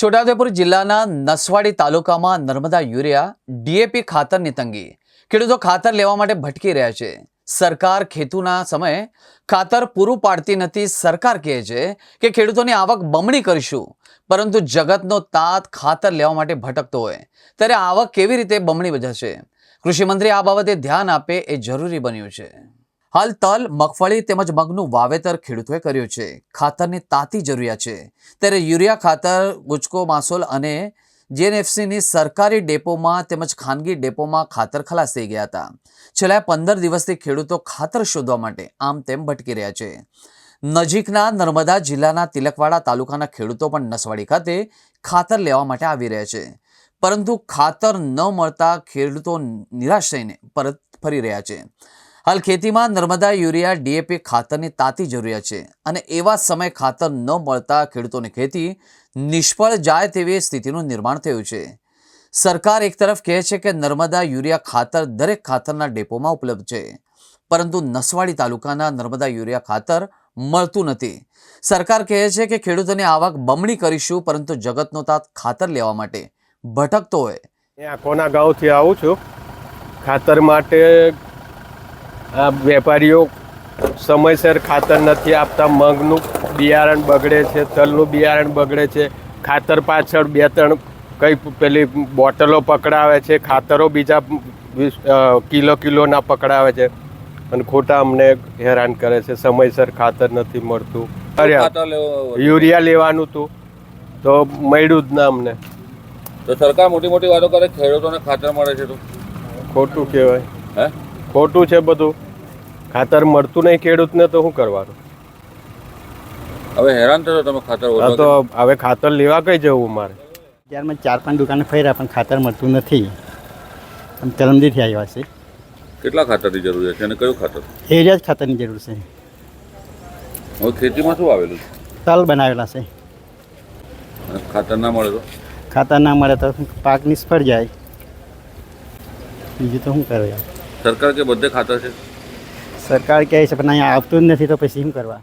છોટાઉદેપુર જિલ્લાના નસવાડી તાલુકામાં Narmada urea DAP ખાતરની તંગી. ખેડૂતો ખાતર લેવા માટે ભટકી રહ્યા છે. સરકાર ખેતુના સમયે ખાતર પૂરું પાડતી નથી. સરકાર કહે છે કે ખેડૂતોની આવક બમણી કરીશું, પરંતુ જગતનો તાત ખાતર લેવા માટે ભટકતો હોય. ત્યારે આવક કેવી રીતે બમણી વધશે? કૃષિમંત્રી આ બાબતે ધ્યાન આપે એ જરૂરી બન્યું છે. હાલ તલ, મગફળી તેમજ મગનું વાવેતર ખેડૂતોએ કર્યું છે. ખાતરની તાતી જરૂરિયાત છે. ત્યારે યુરિયા ખાતર, ગુજકો, માસોલ અને જીએનએફસીની સરકારી ડેપોમાં તેમજ ખાનગી ડેપોમાં ખાતર ખલાસ થઈ ગયા હતા. છેલ્લા પંદર દિવસથી ખેડૂતો ખાતર શોધવા માટે આમ તેમ ભટકી રહ્યા છે. નજીકના નર્મદા જિલ્લાના તિલકવાડા તાલુકાના ખેડૂતો પણ નસવાડી ખાતે ખાતર લેવા માટે આવી રહ્યા છે. પરંતુ ખાતર ન મળતા ખેડૂતો નિરાશ થઈને પરત ફરી રહ્યા છે. હાલ ખેતીમાં નર્મદા યુરિયા, ડીએપી ખાતરની તાતી જરૂરિયાત છે અને એવા સમય ખાતર ન મળતા ખેડૂતોની ખેતી નિષ્ફળ જાય તેવી સ્થિતિનું નિર્માણ થયું છે. સરકાર એક તરફ કહે છે કે નર્મદા યુરિયા ખાતર દરેક ખાતરના ડેપોમાં ઉપલબ્ધ છે, પરંતુ નસવાડી તાલુકાના નર્મદા યુરિયા ખાતર મળતું નથી. સરકાર કહે છે કે ખેડૂતોની આવક બમણી કરીશું, પરંતુ જગતનો તાત ખાતર લેવા માટે ભટકતો હોય. કોના ગાંવથી આવું છું? ખાતર માટે આ વેપારીઓ સમયસર ખાતર નથી આપતા મગનું બિયારણ બગડે છે તલનું બિયારણ બગડે છે ખાતર પાછળ બે ત્રણ કઈ પેલી બોટલો પકડાવે છે ખાતરો બીજા કિલો કિલોના પકડાવે છે અને ખોટા અમને હેરાન કરે છે સમયસર ખાતર નથી મળતું. યુરિયા લેવાનું હતું તો મળ્યું જ ના અમને. તો સરકાર મોટી મોટી વાતો કરે ખેડૂતોને ખાતર મળે છે તો? ખોટું કહેવાય. હે? ખોટું છે બધું. ખાતર મળતું નહીં ખેડૂતને તો શું કરવાનું? હવે હેરાન થતો તમે ખાતર તો હવે ખાતર લેવા કઈ જવું મારે? મેં ચાર પાંચ દુકાને ફર્યા પણ ખાતર મળતું નથી. આમ તલમદીથી આવ્યા છે. કેટલા ખાતરની જરૂર છે? અને કયું ખાતર? એરિયા જ ખાતરની જરૂર છે. હવે ખેતીમાં શું આવેલું છે? તલ બનાવેલા છે. ખાતર ના મળે તો? ખાતર ના મળે તો પાક નિષ્ફળ જાય. બીજું તો શું કરે? સરકાર કે બધે ખાતા છે? સરકાર કહે છે, પણ અહીંયા આવતું જ નથી તો પછી શું કરવા?